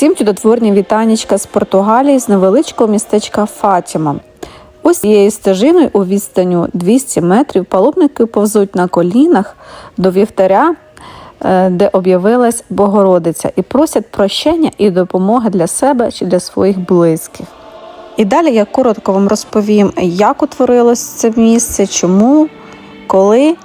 Всім чудотворні вітанічка з Португалії з невеличкого містечка Фатіма. Ось цією стежиною у відстаню 200 метрів паломники повзуть на колінах до вівтаря, е, де об'явилась Богородиця, і просять прощення і допомоги для себе чи для своїх близьких. І далі я коротко вам розповім, як утворилось це місце, чому, коли,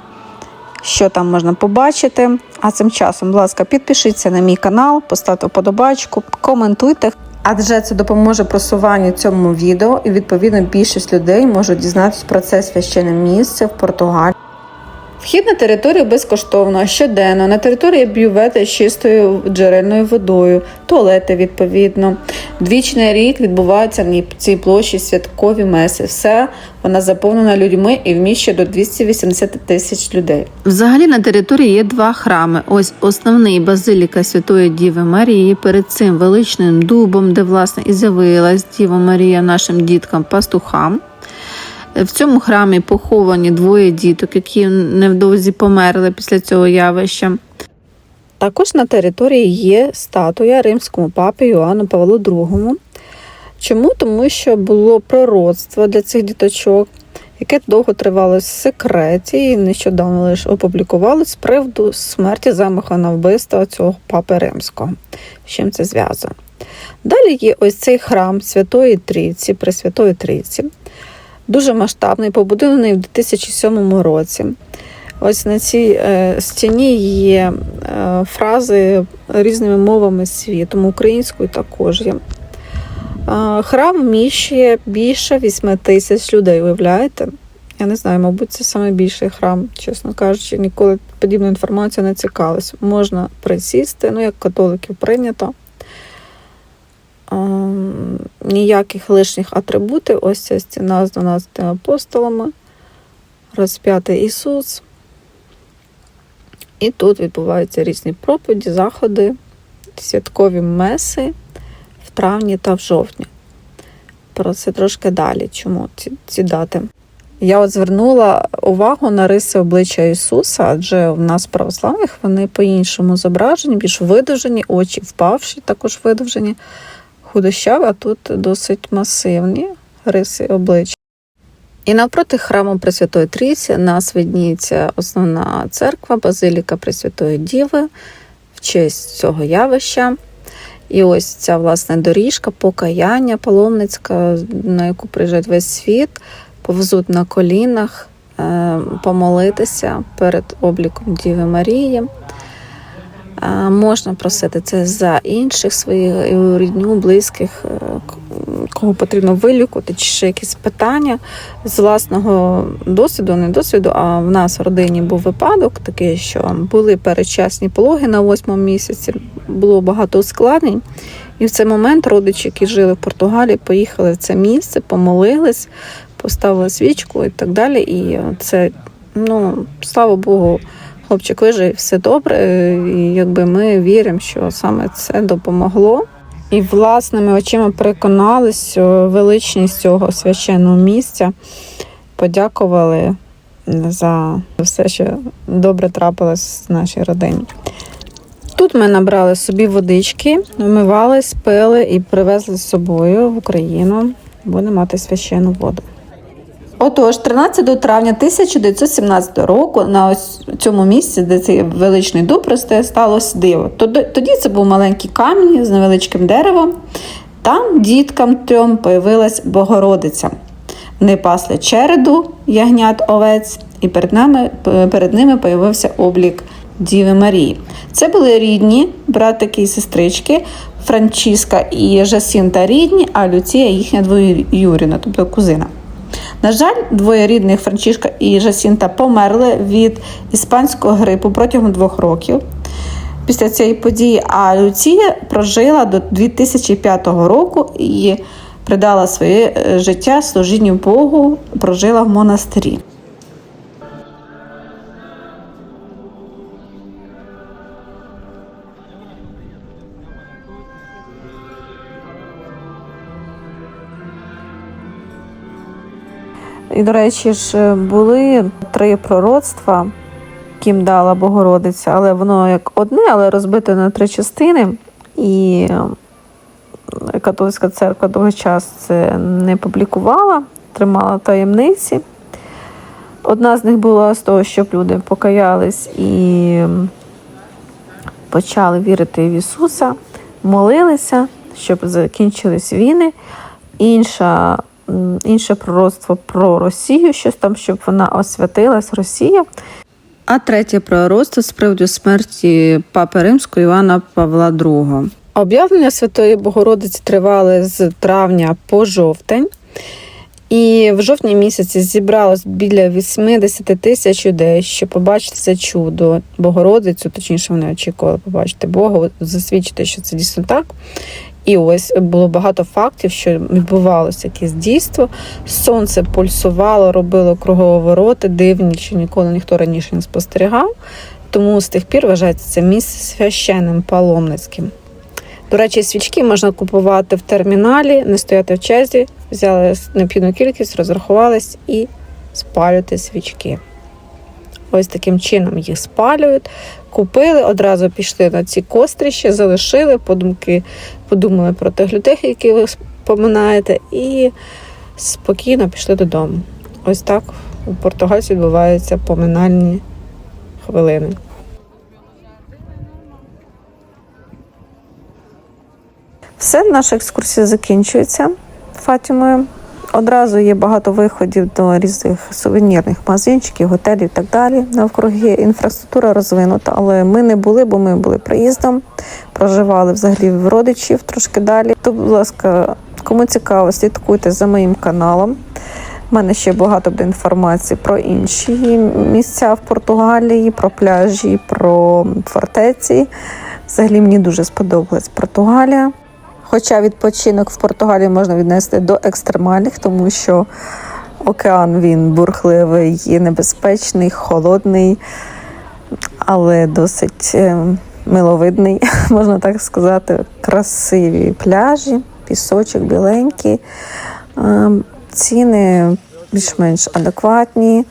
що там можна побачити. А цим часом, будь ласка, підпишіться на мій канал, поставте вподобачку, коментуйте. Адже це допоможе просуванню цьому відео, і відповідно більшість людей можуть дізнатися про це священне місце в Португалії. Вхід на територію безкоштовно, щоденно. На території бювети з чистою джерельною водою, туалети відповідно. Двічі на рік відбуваються на цій площі святкові меси. Все вона заповнена людьми і вміщує до 280 тисяч людей. Взагалі на території є два храми. Ось основний базиліка Святої Діви Марії. Перед цим величним дубом, де власне і з'явилась Діва Марія нашим діткам-пастухам. В цьому храмі поховані двоє діток, які невдовзі померли після цього явища. Також на території є статуя римському папі Йоанну Павлу II. Чому? Тому що було пророцтво для цих діточок, яке довго тривало в секреті і нещодавно лише опублікували з приводу смерті замаху на вбивство цього папи римського. З чим це зв'язано? Далі є ось цей храм Святої Трійці, Пресвятої Трійці дуже масштабний, побудований в 2007 році. Ось на цій е, стіні є е, фрази різними мовами світу, українською також є. Храм вміщує більше 8 тисяч людей, уявляєте? Я не знаю, мабуть, це найбільший храм, чесно кажучи, ніколи подібну інформацію не цікавилась. Можна присісти, ну, як католиків прийнято. Ем, ніяких лишніх атрибутів. Ось ця стіна з 12 апостолами, розп'ятий Ісус. І тут відбуваються різні проповіді, заходи, святкові меси в травні та в жовтні. Про це трошки далі. Чому ці, ці дати? Я от звернула увагу на риси обличчя Ісуса, адже в нас православних вони по-іншому зображені, більш видовжені, очі впавші, також видовжені худощаві, а тут досить масивні риси обличчя. І навпроти храму Пресвятої Трійці нас видніється основна церква, Базиліка Пресвятої Діви в честь цього явища. І ось ця власне доріжка, покаяння паломницька, на яку приїжджає весь світ, повзуть на колінах, е, помолитися перед обліком Діви Марії. Можна просити це за інших своїх рідню, близьких, е, кого потрібно вилікувати, чи ще якісь питання з власного досвіду, не досвіду. А в нас в родині був випадок такий, що були передчасні пологи на восьмому місяці, було багато ускладнень. І в цей момент родичі, які жили в Португалії, поїхали в це місце, помолились, поставили свічку і так далі. І це, ну, слава Богу. Хлопчик вижив, все добре, і якби ми віримо, що саме це допомогло. І власними очима переконалися величність цього священного місця, подякували за все, що добре трапилось в нашій родині. Тут ми набрали собі водички, вмивались, пили і привезли з собою в Україну. Будемо мати священну воду. Отож, 13 травня 1917 року на ось цьому місці, де цей величний дуб росте, сталося диво. Тоді це був маленький камінь з невеличким деревом. Там діткам трьом появилась Богородиця. Вони пасли череду ягнят овець, і перед нами, перед ними появився облік Діви Марії. Це були рідні братики і сестрички, Франчиска і Жасінта рідні, а Люція їхня двоюрідна, тобто кузина. На жаль, двоє рідних Франчішка і Жасінта померли від іспанського грипу протягом двох років. Після цієї події, а Люція прожила до 2005 року і придала своє е, життя служінню Богу, прожила в монастирі. І, до речі, ж були три пророцтва, яким дала Богородиця, але воно як одне, але розбите на три частини. І католицька церква довгий час це не публікувала, тримала таємниці. Одна з них була з того, щоб люди покаялись і почали вірити в Ісуса, молилися, щоб закінчились війни. Інша, інше пророцтво про Росію, щось там, щоб вона освятилась, Росія. А третє пророцтво з приводу смерті Папи Римського Івана Павла II. Об'явлення Святої Богородиці тривали з травня по жовтень. І в жовтні місяці зібралось біля 80 тисяч людей, щоб побачити це чудо, Богородицю, точніше, вони очікували побачити Бога, засвідчити, що це дійсно так. І ось було багато фактів, що відбувалося якесь дійство. Сонце пульсувало, робило круговороти, дивні, що ніколи ніхто раніше не спостерігав. Тому з тих пір вважається це місце священним паломницьким. До речі, свічки можна купувати в терміналі, не стояти в черзі, взяли необхідну кількість, розрахувались і спалювати свічки. Ось таким чином їх спалюють. Купили, одразу пішли на ці кострища, залишили, подумки, подумали про тих людей, які ви споминаєте, і спокійно пішли додому. Ось так у Португальці відбуваються поминальні хвилини. Все, наша екскурсія закінчується Фатімою. Одразу є багато виходів до різних сувенірних магазинчиків, готелів і так далі. Навкруги інфраструктура розвинута, але ми не були, бо ми були приїздом, проживали взагалі в родичів трошки далі. То, будь ласка, кому цікаво, слідкуйте за моїм каналом. У мене ще багато буде інформації про інші місця в Португалії, про пляжі, про фортеці. Взагалі мені дуже сподобалась Португалія. Хоча відпочинок в Португалії можна віднести до екстремальних, тому що океан він бурхливий, і небезпечний, холодний, але досить е, миловидний, можна так сказати. Красиві пляжі, пісочок біленький. Е, Ціни більш-менш адекватні.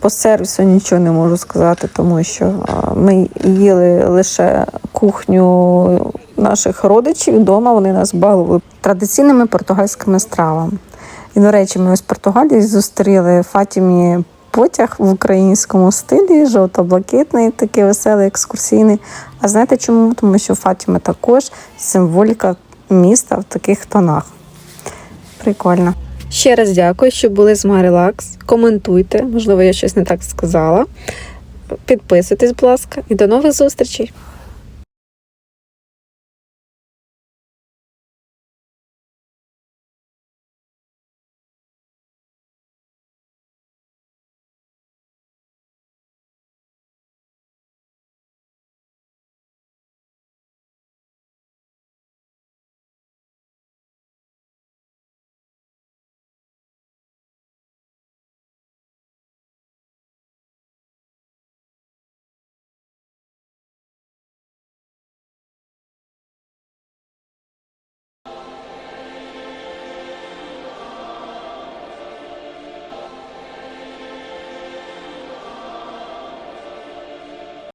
По сервісу нічого не можу сказати, тому що ми їли лише кухню наших родичів вдома. Вони нас балували традиційними португальськими стравами. І, до речі, ми в Португалії зустріли Фатімі потяг в українському стилі, жовто-блакитний, такий веселий, екскурсійний. А знаєте чому? Тому що Фатіма також символіка міста в таких тонах. Прикольно. Ще раз дякую, що були з Марілакс. Коментуйте, можливо, я щось не так сказала. Підписуйтесь, будь ласка, і до нових зустрічей!